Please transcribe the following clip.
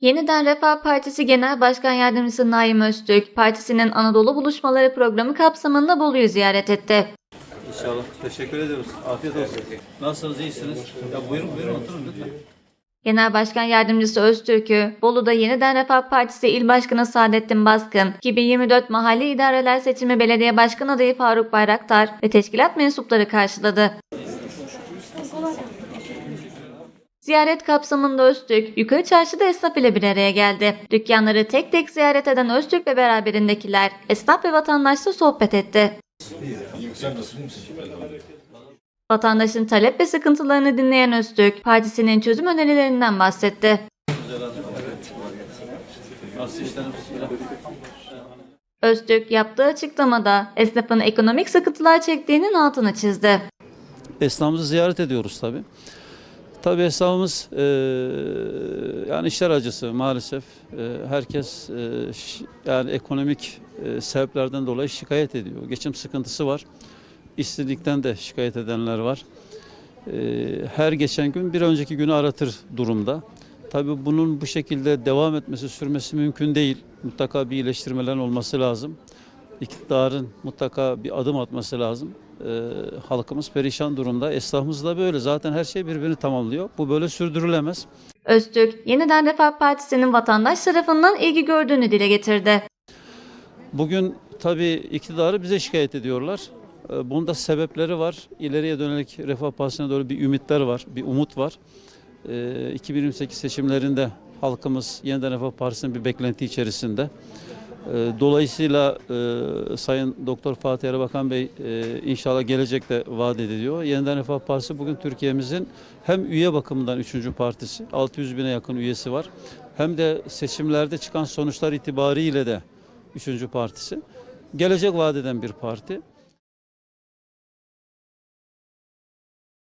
Yeniden Refah Partisi Genel Başkan Yardımcısı Naim Öztürk, partisinin Anadolu Buluşmaları programı kapsamında Bolu'yu ziyaret etti. İnşallah. Teşekkür ediyoruz. Afiyet olsun. Nasılsınız? iyisiniz? Ya buyurun buyurun oturun lütfen. Genel Başkan Yardımcısı Öztürk'ü, Bolu'da Yeniden Refah Partisi İl Başkanı Saadettin Baskın, 2024 Mahalli İdareler Seçimi Belediye Başkan adayı Faruk Bayraktar ve teşkilat mensupları karşıladı. Ziyaret kapsamında Öztürk, Yukarı Çarşı'da esnaf ile bir araya geldi. Dükkanları tek tek ziyaret eden Öztürk ve beraberindekiler, esnaf ve vatandaşla sohbet etti. Vatandaşın talep ve sıkıntılarını dinleyen Öztürk, partisinin çözüm önerilerinden bahsetti. Öztürk yaptığı açıklamada esnafın ekonomik sıkıntılar çektiğinin altını çizdi. Esnafımızı ziyaret ediyoruz tabii. Tabii esnafımız eee, yani işler acısı maalesef. Eee, herkes ş- yani ekonomik eee, sebeplerden dolayı şikayet ediyor. Geçim sıkıntısı var. İşsizlikten de şikayet edenler var. Eee, her geçen gün bir önceki günü aratır durumda. Tabii bunun bu şekilde devam etmesi, sürmesi mümkün değil. Mutlaka bir iyileştirmeler olması lazım. İktidarın mutlaka bir adım atması lazım. Ee, halkımız perişan durumda. Esnafımız da böyle. Zaten her şey birbirini tamamlıyor. Bu böyle sürdürülemez. Öztürk, Yeniden Refah Partisi'nin vatandaş tarafından ilgi gördüğünü dile getirdi. Bugün tabii iktidarı bize şikayet ediyorlar. Ee, Bunun da sebepleri var. İleriye dönelik Refah Partisi'ne doğru bir ümitler var, bir umut var. Ee, 2028 seçimlerinde halkımız Yeniden Refah Partisi'nin bir beklenti içerisinde. Ee, Dolayısıyla e, Sayın Doktor Fatih Erbakan Bey e, inşallah gelecekte vaat ediliyor. Yeniden Refah Partisi bugün Türkiye'mizin hem üye bakımından üçüncü partisi, 600 bine yakın üyesi var. Hem de seçimlerde çıkan sonuçlar itibariyle de üçüncü partisi. Gelecek vaat eden bir parti.